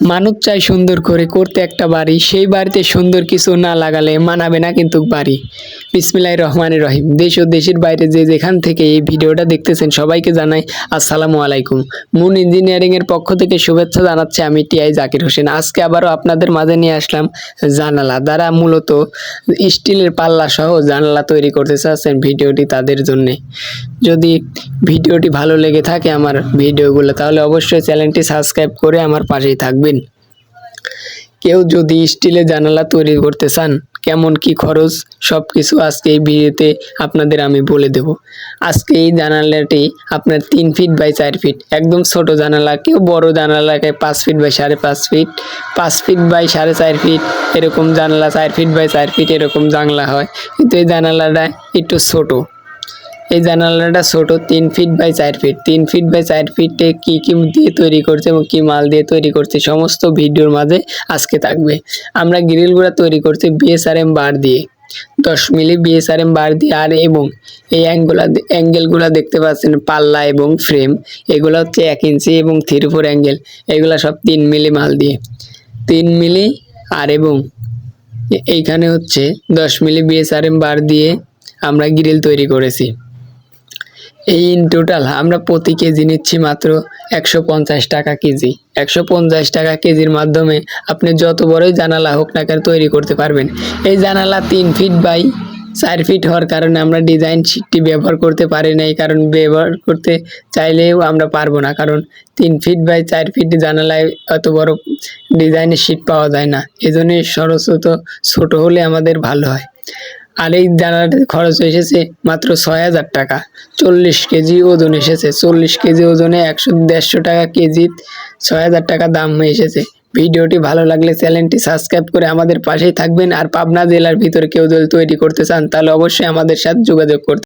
মানুষ চাই সুন্দর করে করতে একটা বাড়ি, সেই বাড়িতে সুন্দর কিছু না লাগালে মানাবে না কিন্তু বাড়ি। বিসমিল্লাহির রহমানের রহিম। দেশ ও দেশের বাইরে যে যেখান থেকে এই ভিডিওটা দেখতেছেন সবাইকে জানাই আসসালামু আলাইকুম। মুন ইঞ্জিনিয়ারিংয়ের পক্ষ থেকে শুভেচ্ছা জানাচ্ছি আমি টিআই জাকির হোসেন। আজকে আবারও আপনাদের মাঝে নিয়ে আসলাম জানালা দ্বারা মূলত স্টিলের পাল্লা সহ জানালা তৈরি করতে চাচ্ছেন ভিডিওটি তাদের জন্যে। যদি ভিডিওটি ভালো লেগে থাকে আমার ভিডিওগুলো, তাহলে অবশ্যই চ্যানেলটি সাবস্ক্রাইব করে আমার পাশেই থাকবেন। কেউ যদি স্টিলের জানালা তৈরি করতে চান, কেমন কি খরচ সব কিছু আজকে এই ভিডিওতে আপনাদের আমি বলে দেব। আজকে এই জানালাটি আপনার তিন ফিট বাই চার ফিট, একদম ছোট জানালা, কেউ বড় জানালাকে পাঁচ ফিট বাই সাড়ে পাঁচ ফিট পাঁচ ফিট বাই সাড়ে চার ফিট, এরকম জানালা চার ফিট বাই চার ফিট এরকম জানলা হয়, কিন্তু এই জানালাটা একটু ছোটো। এই জানালাটা ছোট, তিন ফিট বাই চার ফিট তিন ফিট বাই চার ফিটে কী কী দিয়ে তৈরি করছে এবং কী মাল দিয়ে তৈরি করছে, সমস্ত ভিডিওর মাঝে আজকে থাকবে। আমরা গ্রিলগুলো তৈরি করছি বিএসআরএম বার দিয়ে। দশ মিলি বিএসআরএম বার দিয়ে আর এবং এই অ্যাঙ্গুলা অ্যাঙ্গেলগুলো দেখতে পাচ্ছেন, পাল্লা এবং ফ্রেম এগুলো হচ্ছে এক ইঞ্চি এবং থ্রি ফোর অ্যাঙ্গেল এগুলো সব তিন মিলি মাল দিয়ে। তিন মিলি আর এবং এইখানে হচ্ছে দশ মিলি বিএসআরএম বার দিয়ে আমরা গ্রিল তৈরি করেছি। এই ইন টোটাল আমরা প্রতি কেজি নিচ্ছি মাত্র একশো পঞ্চাশ টাকা কেজি। একশো পঞ্চাশ টাকা কেজির মাধ্যমে আপনি যত বড়ই জানালা হোক না কেন তৈরি করতে পারবেন। এই জানালা তিন ফিট বাই চার ফিট হওয়ার কারণে আমরা ডিজাইন শিটটি ব্যবহার করতে পারি না এই কারণ ব্যবহার করতে চাইলেও আমরা পারব না, কারণ তিন ফিট বাই চার ফিট জানালায় অত বড় ডিজাইনের শিট পাওয়া যায় না। এজন্যই সরস্বত ছোট হলে আমাদের ভালো হয়। আর এই দানার খরচ এসেছে মাত্র ছয় হাজার টাকা। চল্লিশ কেজি ওজন এসেছে। চল্লিশ কেজি ওজনে একশো দেড়শো টাকা কেজি ছয় হাজার টাকা দাম হয়ে এসেছে। ভিডিওটি ভালো লাগলে চ্যানেলটি সাবস্ক্রাইব করে আমাদের পাশেই থাকবেন। আর পাবনা জেলার ভিতরে কেউ যদি তৈরি করতে চান, তাহলে অবশ্যই আমাদের সাথে যোগাযোগ করতে